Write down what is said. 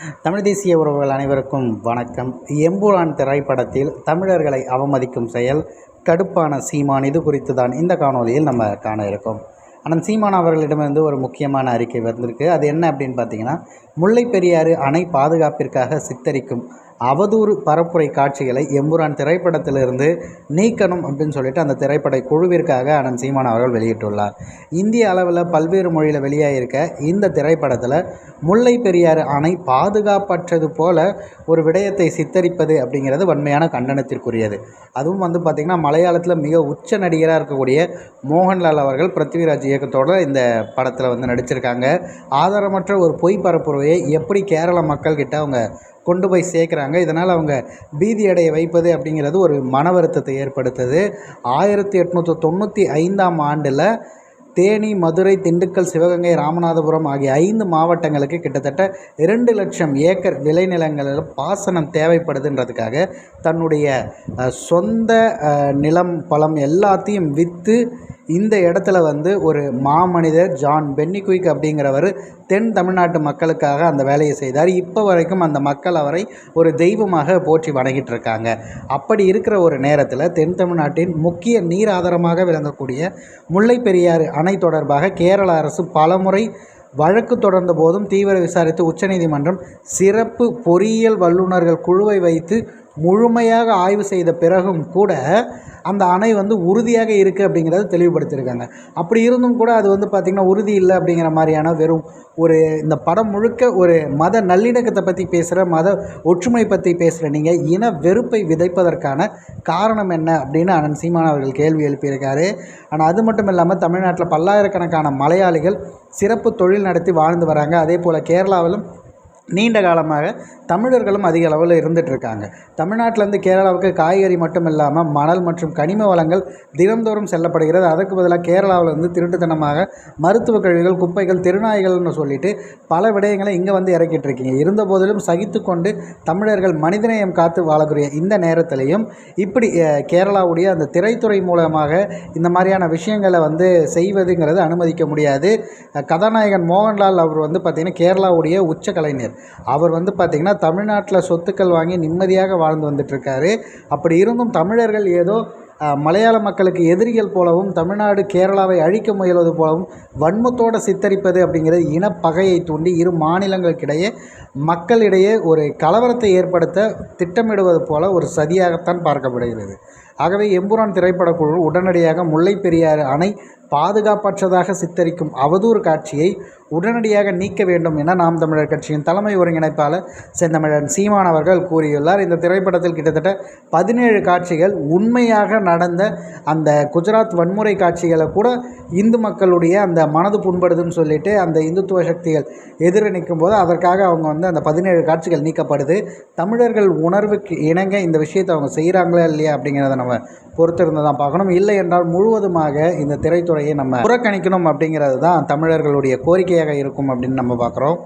தமிழ் தேசிய உறவுகள் அனைவருக்கும் வணக்கம். எம்புரான் திரைப்படத்தில் தமிழர்களை அவமதிக்கும் செயல் கடுப்பான சீமான். இது குறித்து தான் இந்த காணொலியில் நம்ம காண இருக்கோம். ஆனால் சீமான் அவர்களிடமிருந்து ஒரு முக்கியமான அறிக்கை வந்திருக்கு. அது என்ன அப்படின்னு பார்த்தீங்கன்னா முல்லை பெரியாறு அணை பாதுகாப்பிற்காக சித்தரிக்கும் அவதூறு பரப்புரை காட்சிகளை எம்புரான் திரைப்படத்திலிருந்து நீக்கணும் அப்படின்னு சொல்லிட்டு அந்த திரைப்பட குழுவிற்காக அனந்த் சீமான் அவர்கள் வெளியிட்டுள்ளார். இந்திய அளவில் பல்வேறு மொழியில் வெளியாகியிருக்க இந்த திரைப்படத்தில் முல்லை பெரியாறு அணை பாதுகாப்பற்றது போல ஒரு விடயத்தை சித்தரிப்பது அப்படிங்கிறது வன்மையான கண்டனத்திற்குரியது. அதுவும் வந்து பார்த்திங்கன்னா மலையாளத்தில் மிக உச்ச நடிகராக இருக்கக்கூடிய மோகன்லால் அவர்கள் பிருத்விராஜ் இயக்கத்தோடு இந்த படத்தில் வந்து நடிச்சிருக்காங்க. ஆதாரமற்ற ஒரு பொய் பரப்புரையை எப்படி கேரள மக்கள்கிட்ட அவங்க கொண்டு போய் சேர்க்குறாங்க. இதனால் அவங்க பீதி அடைய வைப்பது அப்படிங்கிறது ஒரு மன வருத்தத்தை ஏற்படுத்துது. ஆயிரத்தி எட்நூற்றி தொண்ணூற்றி ஐந்தாம் ஆண்டில் தேனி மதுரை திண்டுக்கல் சிவகங்கை ராமநாதபுரம் ஆகிய ஐந்து மாவட்டங்களுக்கு கிட்டத்தட்ட இரண்டு லட்சம் ஏக்கர் விளைநிலங்களில் பாசனம் தேவைப்படுதுன்றதுக்காக தன்னுடைய சொந்த நிலம் பழம் எல்லாத்தையும் விற்று இந்த இடத்துல வந்து ஒரு மாமனிதர் ஜான் பென்னிகுயிக் அப்படிங்கிறவர் தென் தமிழ்நாட்டு மக்களுக்காக அந்த வேலையை செய்தார். இப்போ வரைக்கும் அந்த மக்கள் அவரை ஒரு தெய்வமாக போற்றி வணங்கிட்டு இருக்காங்க. அப்படி இருக்கிற ஒரு நேரத்தில் தென் தமிழ்நாட்டின் முக்கிய நீர் ஆதாரமாக விளங்கக்கூடிய முல்லை பெரியாறு அணை தொடர்பாக கேரள அரசு பலமுறை வழக்கு தொடர்ந்த போதும் தீவிர விசாரித்து உச்சநீதிமன்றம் சிறப்பு பொறியியல் வல்லுநர்கள் குழுவை வைத்து முழுமையாக ஆய்வு செய்த பிறகும் கூட அந்த அணை வந்து உறுதியாக இருக்குது அப்படிங்கிறத தெளிவுபடுத்தியிருக்காங்க. அப்படி இருந்தும் கூட அது வந்து பார்த்திங்கன்னா உறுதி இல்லை அப்படிங்கிற மாதிரியான வெறும் ஒரு இந்த படம் முழுக்க ஒரு மத நல்லிணக்கத்தை பற்றி பேசுகிற மத ஒற்றுமை பற்றி பேசுகிற நீங்கள் இன வெறுப்பை விதைப்பதற்கான காரணம் என்ன அப்படின்னு அனந்த் சீமான் அவர்கள் கேள்வி எழுப்பியிருக்காரு. ஆனால் அது மட்டும் இல்லாமல் தமிழ்நாட்டில் பல்லாயிரக்கணக்கான மலையாளிகள் சிறப்பு தொழில் நடத்தி வாழ்ந்து வராங்க. அதே போல் கேரளாவிலும் நீண்ட காலமாக தமிழர்களும் அதிக அளவில் இருந்துகிட்ருக்காங்க. தமிழ்நாட்டிலேருந்து கேரளாவுக்கு காய்கறி மட்டும் இல்லாமல் மணல் மற்றும் கனிம வளங்கள் தினந்தோறும் செல்லப்படுகிறது. அதற்கு பதிலாக கேரளாவில் வந்து திருட்டுத்தனமாக மருத்துவ கழிவுகள் குப்பைகள் திருநாய்கள்னு சொல்லிட்டு பல விடயங்களை இங்கே வந்து இறக்கிட்டு இருக்கீங்க இருந்த போதிலும் சகித்து கொண்டு தமிழர்கள் மனிதநேயம் காத்து வாழக்கூடிய இந்த நேரத்திலையும் இப்படி கேரளாவுடைய அந்த திரைத்துறை மூலமாக இந்த மாதிரியான விஷயங்களை வந்து செய்வதுங்கிறது அனுமதிக்க முடியாது. கதாநாயகன் மோகன்லால் அவர் வந்து பார்த்திங்கன்னா கேரளாவுடைய உச்ச கலைஞர். அவர் வந்து பார்த்திங்கன்னா தமிழ்நாட்டில் சொத்துக்கள் வாங்கி நிம்மதியாக வாழ்ந்து வந்துட்டுருக்காரு. அப்படி இருந்தும் தமிழர்கள் ஏதோ மலையாள மக்களுக்கு எதிரிகள் போலவும் தமிழ்நாடு கேரளாவை அழிக்க முயல்வது போலவும் வன்மத்தோடு சித்தரிப்பது அப்படிங்கிறது இனப்பகையை தூண்டி இரு மாநிலங்களுக்கிடையே மக்களிடையே ஒரு கலவரத்தை ஏற்படுத்த திட்டமிடுவது போல ஒரு சதியாகத்தான் பார்க்கப்படுகிறது. ஆகவே எம்புரான் திரைப்படக்குழு உடனடியாக முல்லை பெரியாறு அணை பாதுகாப்பற்றதாக சித்தரிக்கும் அவதூறு காட்சியை உடனடியாக நீக்க வேண்டும் என நாம் தமிழர் கட்சியின் தலைமை ஒருங்கிணைப்பாளர் செந்தமிழன் சீமான் அவர்கள் கூறியுள்ளார். இந்த திரைப்படத்தில் கிட்டத்தட்ட பதினேழு காட்சிகள் உண்மையாக நடந்த அந்த குஜராத் வன்முறை காட்சிகளை கூட இந்து மக்களுடைய அந்த மனது புண்படுதுன்னு சொல்லிட்டு அந்த இந்துத்துவ சக்திகள் எதிர நிற்கும் போது அதற்காக அவங்க வந்து அந்த பதினேழு காட்சிகள் நீக்கப்படுது. தமிழர்கள் உணர்வுக்கு இணங்க இந்த விஷயத்தை அவங்க செய்கிறாங்களா இல்லையா அப்படிங்கிறத நம்ம நம்ம பொறுத்திருந்து தான் பார்க்கணும். இல்லை என்றால் முழுவதுமாக இந்த திரைத்துறையை நம்ம புறக்கணிக்கணும் அப்படிங்கிறது தான் தமிழர்களுடைய கோரிக்கையாக இருக்கும் அப்படின்னு நம்ம பார்க்குறோம்.